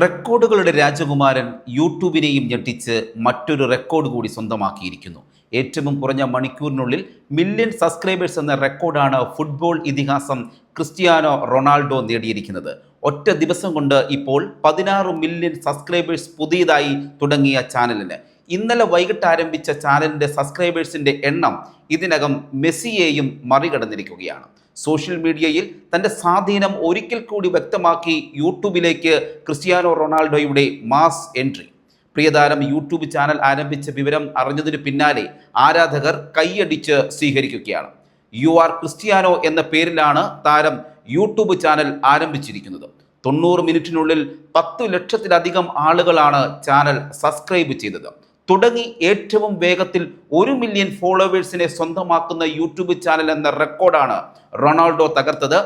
റെക്കോർഡുകളുടെ രാജകുമാരൻ യൂട്യൂബിനെയും ഞെട്ടിച്ച് മറ്റൊരു റെക്കോർഡ് കൂടി സ്വന്തമാക്കിയിരിക്കുന്നു. ഏറ്റവും കുറഞ്ഞ മണിക്കൂറിനുള്ളിൽ മില്യൺ സബ്സ്ക്രൈബേഴ്സ് എന്ന റെക്കോർഡാണ് ഫുട്ബോൾ ഇതിഹാസം ക്രിസ്റ്റിയാനോ റൊണാൾഡോ നേടിയിരിക്കുന്നത്. ഒറ്റ ദിവസം കൊണ്ട് ഇപ്പോൾ പതിനാറ് മില്യൺ സബ്സ്ക്രൈബേഴ്സ് പുതിയതായി തുടങ്ങിയ ചാനലിന്. ഇന്നലെ വൈകിട്ട് ആരംഭിച്ച ചാനലിന്റെ സബ്സ്ക്രൈബേഴ്സിന്റെ എണ്ണം ഇതിനകം മെസ്സിയെയും മറികടന്നിരിക്കുകയാണ്. സോഷ്യൽ മീഡിയയിൽ തന്റെ സ്വാധീനം ഒരിക്കൽ കൂടി വ്യക്തമാക്കി യൂട്യൂബിലേക്ക് ക്രിസ്ത്യാനോ റൊണാൾഡോയുടെ മാസ് എൻട്രി. പ്രിയതാരം യൂട്യൂബ് ചാനൽ ആരംഭിച്ച വിവരം അറിഞ്ഞതിന് പിന്നാലെ ആരാധകർ കൈയടിച്ച് സ്വീകരിക്കുകയാണ്. യു ആർ ക്രിസ്ത്യാനോ എന്ന പേരിലാണ് താരം യൂട്യൂബ് ചാനൽ ആരംഭിച്ചിരിക്കുന്നത്. തൊണ്ണൂറ് മിനിറ്റിനുള്ളിൽ പത്തു ലക്ഷത്തിലധികം ആളുകളാണ് ചാനൽ സബ്സ്ക്രൈബ് ചെയ്തത്. തുടങ്ങി ഏറ്റവും വേഗത്തിൽ ഒരു മില്യൺ ഫോളോവേഴ്സിനെ സ്വന്തമാക്കുന്ന യൂട്യൂബ് ചാനൽ എന്ന റെക്കോർഡാണ് റൊണാൾഡോ തകർത്തത്.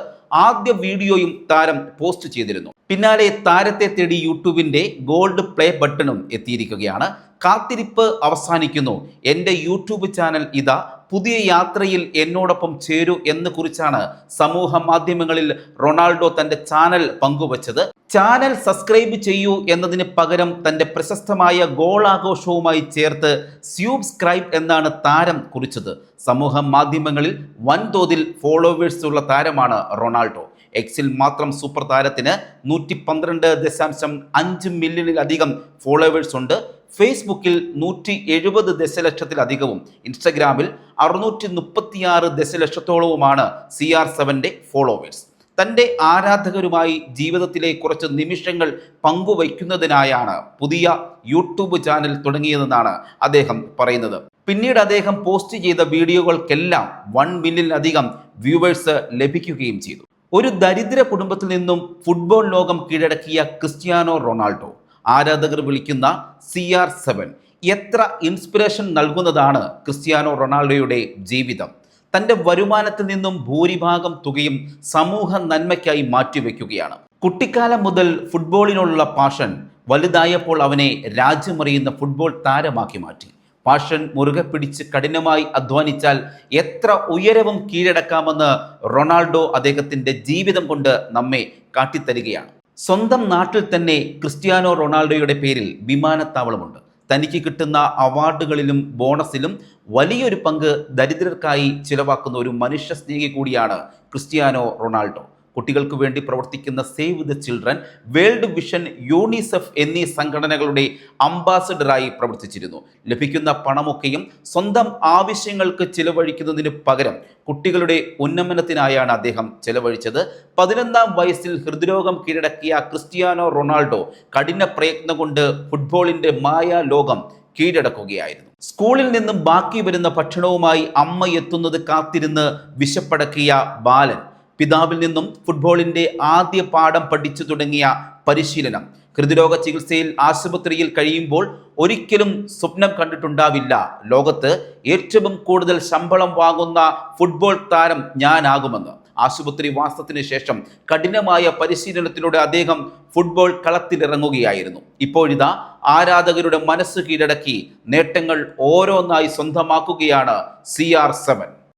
ആദ്യ വീഡിയോയും താരം പോസ്റ്റ് ചെയ്തിരുന്നു. പിന്നാലെ താരത്തെ തേടി യൂട്യൂബിന്റെ ഗോൾഡ് പ്ലേ ബട്ടണും എത്തിയിരിക്കുകയാണ്. കാത്തിരിപ്പ് അവസാനിക്കുന്നു. എന്റെ യൂട്യൂബ് ചാനൽ ഇതാ പുതിയ യാത്രയിൽ എന്നോടൊപ്പം ചേരൂ എന്ന് കുറിച്ചാണ് സമൂഹ മാധ്യമങ്ങളിൽ റൊണാൾഡോ തന്റെ ചാനൽ പങ്കുവച്ചത്. ചാനൽ സബ്സ്ക്രൈബ് ചെയ്യൂ എന്നതിന് പകരം തന്റെ പ്രശസ്തമായ ഗോളാഘോഷവുമായി ചേർത്ത് സ്യൂബ്സ്ക്രൈബ് എന്നാണ് താരം കുറിച്ചത്. സമൂഹ മാധ്യമങ്ങളിൽ വൻതോതിൽ ഫോളോവേഴ്സ് ഉള്ള താരമാണ് റൊണാൾഡോ. എക്സിൽ മാത്രം സൂപ്പർ താരത്തിന് നൂറ്റി പന്ത്രണ്ട് ദശാംശം അഞ്ച് മില്യണിലധികം ഫോളോവേഴ്സ് ഉണ്ട്. ഫേസ്ബുക്കിൽ നൂറ്റി എഴുപത് ദശലക്ഷത്തിലധികവും ഇൻസ്റ്റഗ്രാമിൽ അറുന്നൂറ്റി മുപ്പത്തിയാറ് ദശലക്ഷത്തോളവുമാണ് സി ആർ സെവന്റെ ഫോളോവേഴ്സ് തന്റെ ആരാധകരുമായി ജീവിതത്തിലെ കുറച്ച് നിമിഷങ്ങൾ പങ്കുവയ്ക്കുന്നതിനായാണ് പുതിയ യൂട്യൂബ് ചാനൽ തുടങ്ങിയതെന്നാണ് അദ്ദേഹം പറയുന്നത്. പിന്നീട് അദ്ദേഹം പോസ്റ്റ് ചെയ്ത വീഡിയോകൾക്കെല്ലാം വൺ മില്യണിലധികം വ്യൂവേഴ്സ് ലഭിക്കുകയും ചെയ്തു. ഒരു ദരിദ്ര കുടുംബത്തിൽ നിന്നും ഫുട്ബോൾ ലോകം കീഴടക്കിയ ക്രിസ്ത്യാനോ റൊണാൾഡോ. ആരാധകർ വിളിക്കുന്ന സി ആർ സെവൻ എത്ര ഇൻസ്പിറേഷൻ നൽകുന്നതാണ് ക്രിസ്ത്യാനോ റൊണാൾഡോയുടെ ജീവിതം? തന്റെ വരുമാനത്തിൽ നിന്നും ഭൂരിഭാഗം തുകയും സമൂഹ നന്മയ്ക്കായി മാറ്റിവെക്കുകയാണ്. കുട്ടിക്കാലം മുതൽ ഫുട്ബോളിനോടുള്ള പാഷൻ വലുതായപ്പോൾ അവനെ രാജ്യമറിയുന്ന ഫുട്ബോൾ താരമാക്കി മാറ്റി. പാഷൻ മുറുകെ പിടിച്ച് കഠിനമായി അധ്വാനിച്ചാൽ എത്ര ഉയരവും കീഴടക്കാമെന്ന് റൊണാൾഡോ അദ്ദേഹത്തിന്റെ ജീവിതം കൊണ്ട് നമ്മെ കാട്ടിത്തരികയാണ്. സ്വന്തം നാട്ടിൽ തന്നെ ക്രിസ്ത്യാനോ റൊണാൾഡോയുടെ പേരിൽ വിമാനത്താവളമുണ്ട്. തനിക്ക് കിട്ടുന്ന അവാർഡുകളിലും ബോണസിലും വലിയൊരു പങ്ക് ദരിദ്രർക്കായി ചിലവാക്കുന്ന ഒരു മനുഷ്യ സ്നേഹി കൂടിയാണ് ക്രിസ്ത്യാനോ റൊണാൾഡോ. കുട്ടികൾക്ക് വേണ്ടി പ്രവർത്തിക്കുന്ന Save the Children World Vision UNICEF എന്നീ സംഘടനകളുടെ അംബാസഡറായി പ്രവർത്തിച്ചിരുന്നു. ലഭിക്കുന്ന പണമൊക്കെയും സ്വന്തം ആവശ്യങ്ങൾക്ക് ചിലവഴിക്കുന്നതിന് പകരം കുട്ടികളുടെ ഉന്നമനത്തിനായാണ് അദ്ദേഹം ചെലവഴിച്ചത്. പതിനൊന്നാം വയസ്സിൽ ഹൃദ്രോഗം കീഴടക്കിയ ക്രിസ്ത്യാനോ റൊണാൾഡോ കഠിന പ്രയത്നം കൊണ്ട് ഫുട്ബോളിന്റെ മായ ലോകം കീഴടക്കുകയായിരുന്നു. സ്കൂളിൽ നിന്നും ബാക്കി വരുന്ന ഭക്ഷണവുമായി അമ്മ എത്തുന്നത് കാത്തിരുന്ന് വിശപ്പടക്കിയ ബാലൻ പിതാവിൽ നിന്നും ഫുട്ബോളിന്റെ ആദ്യ പാഠം പഠിച്ചു തുടങ്ങിയ പരിശീലനം. ഹൃദ്രോഗ ചികിത്സയിൽ ആശുപത്രിയിൽ കഴിയുമ്പോൾ ഒരിക്കലും സ്വപ്നം കണ്ടിട്ടുണ്ടാവില്ല. ലോകത്ത് ഏറ്റവും കൂടുതൽ ശമ്പളം വാങ്ങുന്ന ഫുട്ബോൾ താരം ഞാനാകുമെന്ന്. ആശുപത്രി വാസത്തിന് ശേഷം കഠിനമായ പരിശീലനത്തിലൂടെ അദ്ദേഹം ഫുട്ബോൾ കളത്തിലിറങ്ങുകയായിരുന്നു. ഇപ്പോഴിതാ ആരാധകരുടെ മനസ്സ് കീഴടക്കി നേട്ടങ്ങൾ ഓരോന്നായി സ്വന്തമാക്കുകയാണ് സി ആർ സെവൻ.